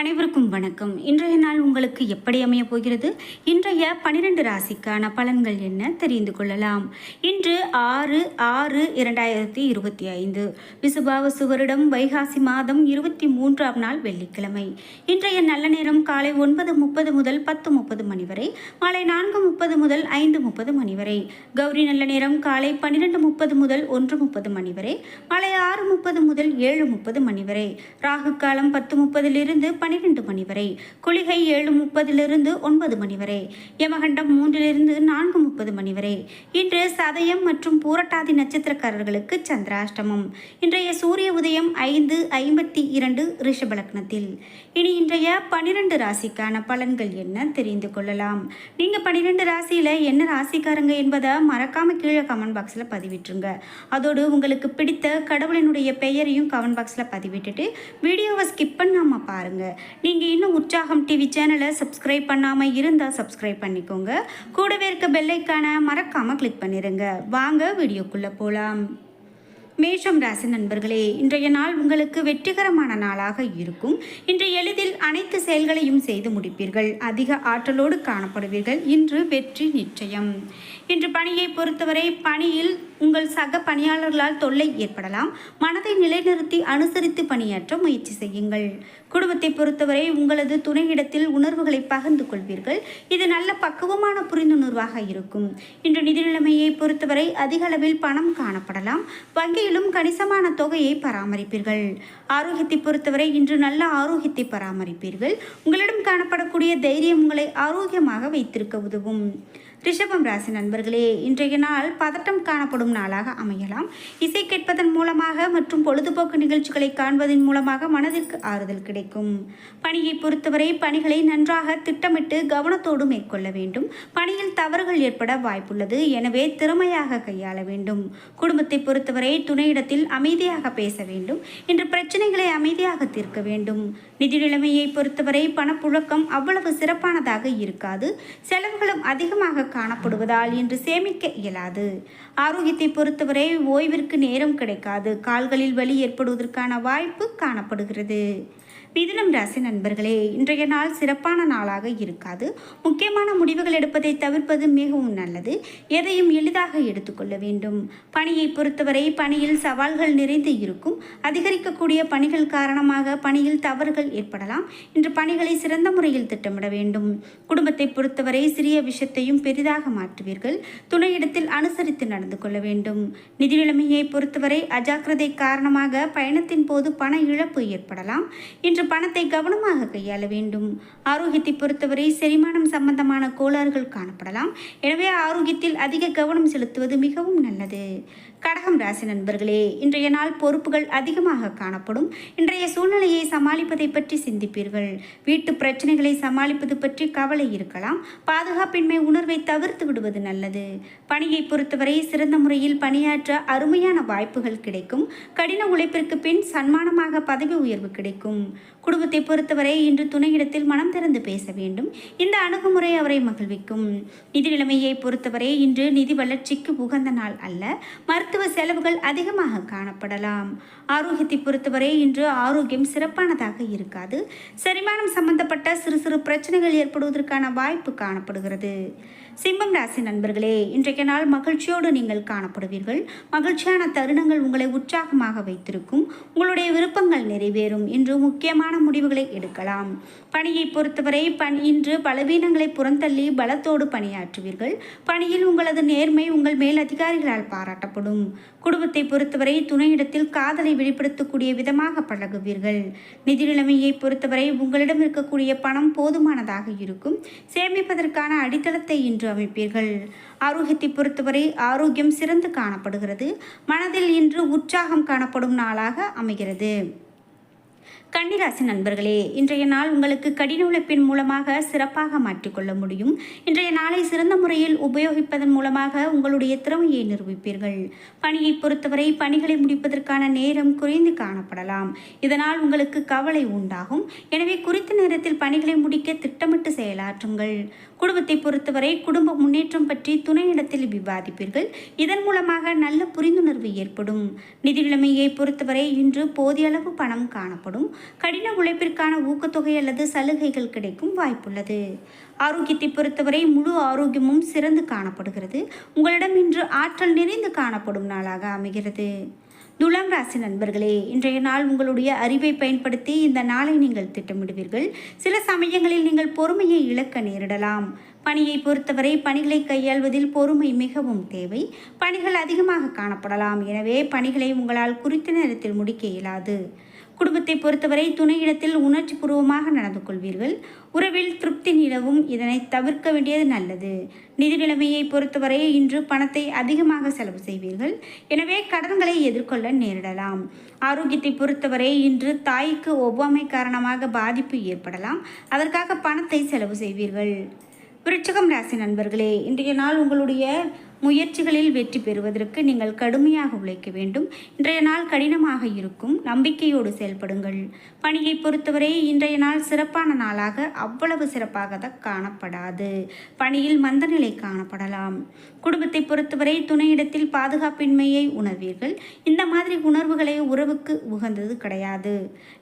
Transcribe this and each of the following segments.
அனைவருக்கும் வணக்கம். இன்றைய நாள் உங்களுக்கு எப்படி அமைய போகிறது? இன்றைய பனிரெண்டு ராசிக்கான பலன்கள் என்ன தெரிந்து கொள்ளலாம். இன்று ஆறு ஆறு இரண்டாயிரத்தி இருபத்தி ஐந்து. விசுபாவசு வருடம் வைகாசி மாதம் இருபத்தி மூன்றாம் நாள் வெள்ளிக்கிழமை. இன்றைய நல்ல நேரம் காலை ஒன்பது முப்பது முதல் பத்து முப்பது மணி வரை மாலை நான்கு முப்பது முதல் ஐந்து முப்பது மணி வரை. கௌரி நல்ல நேரம் காலை பன்னிரெண்டு முப்பது முதல் ஒன்று முப்பது மணி வரை மாலை ஆறு முப்பது முதல் ஏழு முப்பது மணி வரை. ராகு காலம் பத்து முப்பதிலிருந்து பன்னிரெண்டு மணி வரை குளிகை ஏழு முப்பதிலிருந்து ஒன்பது மணி வரை யமகண்டம் மூன்றிலிருந்து நான்கு முப்பது மணி வரை. இன்று சதயம் மற்றும் பூரட்டாதி நட்சத்திரக்காரர்களுக்கு சந்திராஷ்டமம். இன்றைய சூரிய உதயம் ஐந்து ஐம்பத்தி இரண்டு ரிஷபலக்னத்தில் இனி இன்றைய பன்னிரெண்டு ராசிக்கான பலன்கள் என்ன தெரிந்து கொள்ளலாம். நீங்கள் பன்னிரெண்டு ராசியில் என்ன ராசிக்காரங்க என்பதை மறக்காம கீழே கமெண்ட் பாக்ஸில் பதிவிட்டுருங்க. அதோடு உங்களுக்கு பிடித்த கடவுளினுடைய பெயரையும் கமெண்ட் பாக்ஸில் பதிவிட்டுட்டு வீடியோவை ஸ்கிப் பண்ணாமல் பாருங்கள் நீங்கள் இன்னும் உற்சாகம் டிவி சேனலை சப்ஸ்கிரைப் பண்ணாமல் இருந்தால் சப்ஸ்கிரைப் பண்ணிக்கோங்க. கூடவே இருக்க பெல்லைக்கான மறக்காமல் கிளிக் பண்ணிடுங்க வாங்க வீடியோக்குள்ளே போகலாம் மேஷம் ராசி நண்பர்களே இன்றைய நாள் உங்களுக்கு வெற்றிகரமான நாளாக இருக்கும். இன்று எளிதில் அனைத்து செயல்களையும் செய்து முடிப்பீர்கள். அதிக ஆற்றலோடு காணப்படுவீர்கள். இன்று வெற்றி நிச்சயம். இன்று பணியை பொறுத்தவரை பணியில் உங்கள் சக பணியாளர்களால் தொல்லை ஏற்படலாம். மனதை நிலைநிறுத்தி அனுசரித்து பணியாற்ற முயற்சி செய்யுங்கள். குடும்பத்தை பொறுத்தவரை உங்களது துணையிடத்தில் உணர்வுகளை பகிர்ந்து கொள்வீர்கள். இது நல்ல பக்குவமான புரிந்துணர்வாக இருக்கும். இன்று நிதி நிலைமையை பொறுத்தவரை அதிக அளவில் பணம் காணப்படலாம். வங்கியிலும் கணிசமான தொகையை பராமரிப்பீர்கள். ஆரோக்கியத்தை பொறுத்தவரை இன்று நல்ல ஆரோக்கியத்தை பராமரிப்பீர்கள். உங்களிடம் காணப்படக்கூடிய தைரியம் உங்களை ஆரோக்கியமாக வைத்திருக்க உதவும். ரிஷபம் ராசி நண்பர்களே இன்றைய நாள் பதட்டம் காணப்படும் நாளாக அமையலாம். இசை கேட்பதன் மூலமாக மற்றும் பொழுதுபோக்கு நிகழ்ச்சிகளை காண்பதன் மூலமாக மனதிற்கு ஆறுதல் கிடைக்கும். பணியை பொறுத்தவரை பணிகளை நன்றாக திட்டமிட்டு கவனத்தோடு மேற்கொள்ள வேண்டும். பணியில் தவறுகள் ஏற்பட வாய்ப்புள்ளது. எனவே திறமையாக கையாள வேண்டும். குடும்பத்தை பொறுத்தவரை துணையிடத்தில் அமைதியாக பேச வேண்டும். இன்று பிரச்சனைகளை அமைதியாக தீர்க்க வேண்டும். நிதி நிலைமையை பொறுத்தவரை பணப்புழக்கம் அவ்வளவு சிறப்பானதாக இருக்காது. செலவுகளும் அதிகமாக காணப்படுவதால் இன்று சேமிக்க இயலாது. ஆரோக்கியத்தை பொறுத்தவரை ஓய்விற்கு நேரம் கிடைக்காது. கால்களில் வலி ஏற்படுவதற்கான வாய்ப்பு காணப்படுகிறது. மிதுனம் ராசி நண்பர்களே இன்றைய நாள் சிறப்பான நாளாக இருக்காது. முக்கியமான முடிவுகள் எடுப்பதை தவிர்ப்பது மிகவும் நல்லது. எதையும் எளிதாக எடுத்துக்கொள்ள வேண்டும். பணியை பொறுத்தவரை பணியில் சவால்கள் நிறைந்து இருக்கும். அதிகரிக்கக்கூடிய பணிகள் காரணமாக பணியில் தவறுகள் ஏற்படலாம். இன்று பணிகளை சிறந்த முறையில் திட்டமிட வேண்டும். குடும்பத்தை பொறுத்தவரை சிறிய விஷயத்தையும் பெரிதாக மாற்றுவீர்கள். துணையிடத்தில் அனுசரித்து நடந்து கொள்ள வேண்டும். நிதி நிலைமையை பொறுத்தவரை அஜாக்கிரதை காரணமாக பயணத்தின் போது பண இழப்பு ஏற்படலாம். இன்று பணத்தை கவனமாக கையாள வேண்டும். ஆரோக்கியத்தை பொறுத்தவரை செரிமானம் சம்பந்தமான கோளாறுகள் காணப்படலாம். எனவே ஆரோக்கியத்தில் அதிக கவனம் செலுத்துவது மிகவும் நல்லது. கடகம் ராசி நண்பர்களே இன்றைய நாள் பொறுப்புகள் அதிகமாக காணப்படும். இன்றைய சூழ்நிலையை சமாளிப்பதை பற்றி சிந்திப்பீர்கள். வீட்டு பிரச்சனைகளை சமாளிப்பது பற்றி கவலை இருக்கலாம். பாதுகாப்பின்மை உணர்வை தவிர்த்து விடுவது நல்லது. பணியை பொறுத்தவரை சிறந்த முறையில் பணியாற்ற அருமையான வாய்ப்புகள் கிடைக்கும். கடின உழைப்பிற்கு பின் சன்மானமாக பதவி உயர்வு கிடைக்கும். குடும்பத்தை பொறுத்தவரை இன்று துணையிடத்தில் மனம் திறந்து பேச வேண்டும். இந்த அணுகுமுறை அவரை மகிழ்விக்கும். நிதி நிலைமையை பொறுத்தவரை இன்று நிதி வளர்ச்சிக்கு உகந்த நாள் அல்ல மருத்துவ செலவுகள் அதிகமாக காணப்படலாம். ஆரோக்கியத்தை பொறுத்தவரை இன்று ஆரோக்கியம் சிறப்பானதாக இருக்காது. செரிமானம் சம்பந்தப்பட்ட சிறு சிறு பிரச்சனைகள் ஏற்படுவதற்கான வாய்ப்பு காணப்படுகிறது. சிம்மம் ராசி நண்பர்களே இன்றைய நாள் மகிழ்ச்சியோடு நீங்கள் காணப்படுவீர்கள். மகிழ்ச்சியான தருணங்கள் உங்களை உற்சாகமாக வைத்திருக்கும். உங்களுடைய விருப்பங்கள் நிறைவேறும். இன்று முக்கியமான முடிவுகளை எடுக்கலாம். பணியை பொறுத்தவரை பணி இன்று பலவீனங்களை புறந்தள்ளி பலத்தோடு பணியாற்றுவீர்கள். பணியில் உங்களது நேர்மை உங்கள் மேல் அதிகாரிகளால் பாராட்டப்படும். குடும்பத்தை பொறுத்தவரை துணையிடத்தில் காதலை வெளிப்படுத்தக்கூடிய விதமாக பழகுவீர்கள். நிதி நிலைமையை பொறுத்தவரை உங்களிடம் இருக்கக்கூடிய பணம் போதுமானதாக இருக்கும். சேமிப்பதற்கான அடித்தளத்தை இன்று அமைப்பீர்கள். ஆரோக்கியத்தை பொறுத்தவரை ஆரோக்கியம் சிறந்து காணப்படுகிறது. மனதில் இன்று உற்சாகம் காணப்படும் நாளாக அமைகிறது. கன்னிராசி நண்பர்களே இன்றைய நாள் உங்களுக்கு கடின உழைப்பின் மூலமாக சிறப்பாக மாற்றிக்கொள்ள முடியும். இன்றைய நாளை சிறந்த முறையில் உபயோகிப்பதன் மூலமாக உங்களுடைய திறமையை நிரூபிப்பீர்கள். பணியை பொறுத்தவரை பணிகளை முடிப்பதற்கான நேரம் குறைந்து காணப்படலாம். இதனால் உங்களுக்கு கவலை உண்டாகும். எனவே குறித்த நேரத்தில் பணிகளை முடிக்க திட்டமிட்டு செயலாற்றுங்கள். குடும்பத்தை பொறுத்தவரை குடும்ப முன்னேற்றம் பற்றி துணையிடத்தில் விவாதிப்பீர்கள். இதன் மூலமாக நல்ல புரிந்துணர்வு ஏற்படும். நிதி நிலைமையை பொறுத்தவரை இன்று போதிய அளவு பணம் காணப்படும். கடின உழைப்பிற்கான ஊக்கத்தொகை அல்லது சலுகைகள் கிடைக்கும் வாய்ப்புள்ளது. ஆரோக்கியத்தை பொறுத்தவரை முழு ஆரோக்கியமும் சிறந்து காணப்படுகிறது. உங்களிடம் இன்று ஆற்றல் நிறைந்து காணப்படும் நாளாக அமைகிறது. துலாம் ராசி நண்பர்களே இன்றைய நாள் உங்களுடைய அறிவை பயன்படுத்தி இந்த நாளை நீங்கள் திட்டமிடுவீர்கள். சில சமயங்களில் நீங்கள் பொறுமையை இழக்க நேரிடலாம். பணியை பொறுத்தவரை பணிகளை கையாள்வதில் பொறுமை மிகவும் தேவை. பணிகள் அதிகமாக காணப்படலாம். எனவே பணிகளை உங்களால் குறித்த நேரத்தில் முடிக்க இயலாது. குடும்பத்தை பொறுத்தவரை துணையிடத்தில் உணர்ச்சி பூர்வமாக நடந்து கொள்வீர்கள். உறவில் திருப்தி நிலவும். இதனை தவிர்க்க வேண்டியது நல்லது. நிதி நிலைமையை பொறுத்தவரை இன்று பணத்தை அதிகமாக செலவு செய்வீர்கள். எனவே கடன்களை எதிர்கொள்ள நேரிடலாம். ஆரோக்கியத்தை பொறுத்தவரை இன்று தாய்க்கு ஒவ்வாமை காரணமாக பாதிப்பு ஏற்படலாம். அதற்காக பணத்தை செலவு செய்வீர்கள். விருச்சகம் ராசி நண்பர்களே இன்றைய நாள் உங்களுடைய முயற்சிகளில் வெற்றி பெறுவதற்கு நீங்கள் கடுமையாக உழைக்க வேண்டும். இன்றைய நாள் கடினமாக இருக்கும். நம்பிக்கையோடு செயல்படுங்கள். பணியை பொறுத்தவரை இன்றைய நாள் சிறப்பான நாளாக அவ்வளவு சிறப்பாக காணப்படாது. பணியில் மந்தநிலை காணப்படலாம். குடும்பத்தை பொறுத்தவரை துணையிடத்தில் பாதுகாப்பின்மையை உணர்வீர்கள். இந்த மாதிரி உணர்வுகளை உறவுக்கு உகந்தது கிடையாது.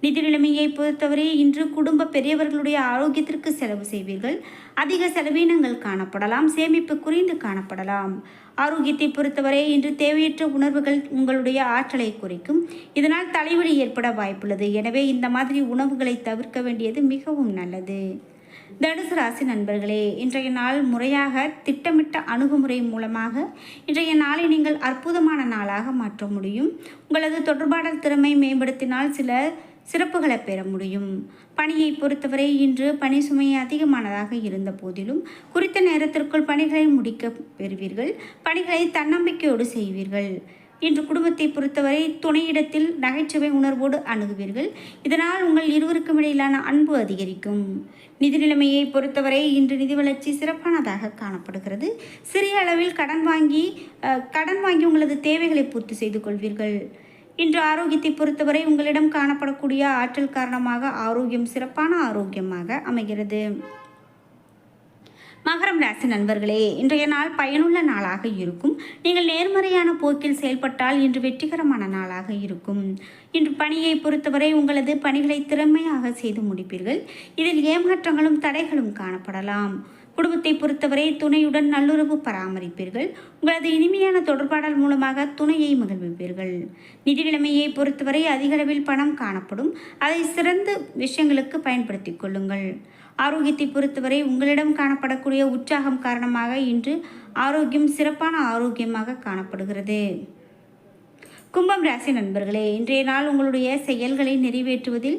நிதி நிலைமையை பொறுத்தவரை இன்று குடும்ப பெரியவர்களுடைய ஆரோக்கியத்திற்கு செலவு செய்வீர்கள். அதிக செலவீனங்கள் காணப்படலாம். சேமிப்பு குறைந்து காணப்படலாம். ஆரோக்கியத்தை பொறுத்தவரை இன்று தேவையற்ற உணர்வுகள் உங்களுடைய ஆற்றலை குறைக்கும். இதனால் தலைவலி ஏற்பட வாய்ப்புள்ளது. எனவே இந்த மாதிரி உணவுகளை தவிர்க்க வேண்டியது மிகவும் நல்லது. தனுசு ராசி நண்பர்களே இன்றைய நாள் முறையாக திட்டமிட்ட அணுகுமுறை மூலமாக இன்றைய நாளை நீங்கள் அற்புதமான நாளாக மாற்ற முடியும். உங்களது தொடர்பாடல் திறமை மேம்படுத்தினால் சில சிறப்புகளை பெற முடியும். பணியை பொறுத்தவரை இன்று பணி சுமை அதிகமானதாக இருந்த போதிலும் குறித்த நேரத்திற்குள் பணிகளை முடிக்க பெறுவீர்கள். பணிகளை தன்னம்பிக்கையோடு செய்வீர்கள். இன்று குடும்பத்தை பொறுத்தவரை துணையிடத்தில் நகைச்சுவை உணர்வோடு அணுகுவீர்கள். இதனால் உங்கள் இருவருக்கும் இடையிலான அன்பு அதிகரிக்கும். நிதி நிலைமையை பொறுத்தவரை இன்று நிதி வளர்ச்சி சிறப்பானதாக காணப்படுகிறது. சிறிய அளவில் கடன் வாங்கி கடன் வாங்கி உங்களது தேவைகளை பூர்த்தி செய்து கொள்வீர்கள். இன்று ஆரோக்கியத்தை பொறுத்தவரை உங்களிடம் காணப்படக்கூடிய ஆற்றல் காரணமாக ஆரோக்கியம் சிறப்பான ஆரோக்கியமாக அமைகிறது. மகரம் ராசி நண்பர்களே இன்றைய நாள் பயனுள்ள நாளாக இருக்கும். நீங்கள் நேர்மறையான போக்கில் செயல்பட்டால் இன்று வெற்றிகரமான நாளாக இருக்கும். இன்று பணியை பொறுத்தவரை உங்களது பணிகளை திறமையாக செய்து முடிப்பீர்கள். இதில் ஏமாற்றங்களும் தடைகளும் காணப்படலாம். குடும்பத்தை பொறுத்தவரை துணையுடன் நல்லுறவு பராமரிப்பீர்கள். உங்களது இனிமையான தொடர்பாடல் மூலமாக துணையை மகிழ்விப்பீர்கள். நிதி நிலைமையை பொறுத்தவரை அதிகளவில் பணம் காணப்படும். அதை சிறந்த விஷயங்களுக்கு பயன்படுத்திக் கொள்ளுங்கள். ஆரோக்கியத்தை பொறுத்தவரை உங்களிடம் காணப்படக்கூடிய உற்சாகம் காரணமாக இன்று ஆரோக்கியம் சிறப்பான ஆரோக்கியமாக காணப்படுகிறது. கும்பம் ராசி நண்பர்களே இன்றைய நாள் உங்களுடைய செயல்களை நிறைவேற்றுவதில்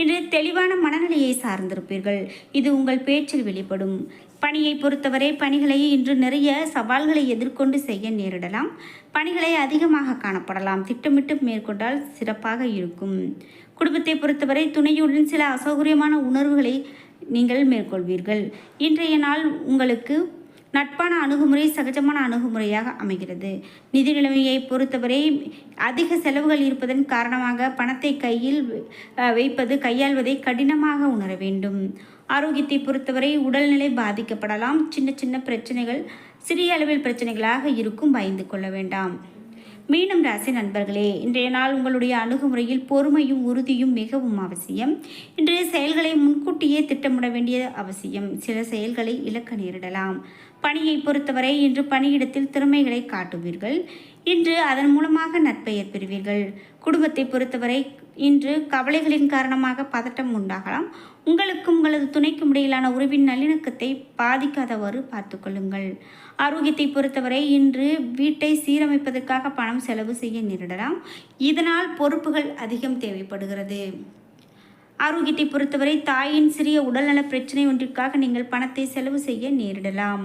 இன்று தெளிவான மனநிலையை சார்ந்திருப்பீர்கள். இது உங்கள் பேச்சில் வெளிப்படும். பணியை பொறுத்தவரை பணிகளை இன்று நிறைய சவால்களை எதிர்கொண்டு செய்ய நேரிடலாம். பணிகளை அதிகமாக காணப்படலாம். திட்டமிட்டு மேற்கொண்டால் சிறப்பாக இருக்கும். குடும்பத்தை பொறுத்தவரை துணையுடன் சில அசௌகரியமான உணர்வுகளை நீங்கள் மேற்கொள்வீர்கள். இன்றைய நாள் உங்களுக்கு நட்பான அணுகுமுறை சகஜமான அணுகுமுறையாக அமைகிறது. நிதி நிலைமையை பொறுத்தவரை அதிக செலவுகள் இருப்பதன் காரணமாக பணத்தை கையில் வைப்பது கையாள்வதை கடினமாக உணர வேண்டும். ஆரோக்கியத்தை பொறுத்தவரை உடல்நிலை பாதிக்கப்படலாம். சின்ன சின்ன பிரச்சனைகள் சிறிய அளவில் பிரச்சனைகளாக இருக்கும் பயந்து கொள்ள வேண்டாம். மீனம் ராசி நண்பர்களே இன்றைய நாள் உங்களுடைய அணுகுமுறையில் பொறுமையும் உறுதியும் மிகவும் அவசியம். இன்றைய செயல்களை முன்கூட்டியே திட்டமிட வேண்டிய அவசியம். சில செயல்களை இழக்க நேரிடலாம். பணியை பொறுத்தவரை இன்று பணியிடத்தில் திறமைகளை காட்டுவீர்கள். இன்று அதன் மூலமாக நட்பெயர் பெறுவீர்கள். குடும்பத்தை பொறுத்தவரை இன்று கவலைகளின் காரணமாக பதட்டம் உண்டாகலாம். உங்களுக்கும் உங்களது துணைக்கும் இடையிலான உறவின் நல்லிணக்கத்தை பாதிக்காதவாறு பார்த்துக்கொள்ளுங்கள் ஆரோக்கியத்தை பொறுத்தவரை இன்று வீட்டை சீரமைப்பதற்காக பணம் செலவு செய்ய நேரிடலாம். இதனால் பொறுப்புகள் அதிகம் தேவைப்படுகிறது. ஆரோக்கியத்தை பொறுத்தவரை தாயின் சிறிய உடல்நல பிரச்சனை ஒன்றிற்காக நீங்கள் பணத்தை செலவு செய்ய நேரிடலாம்.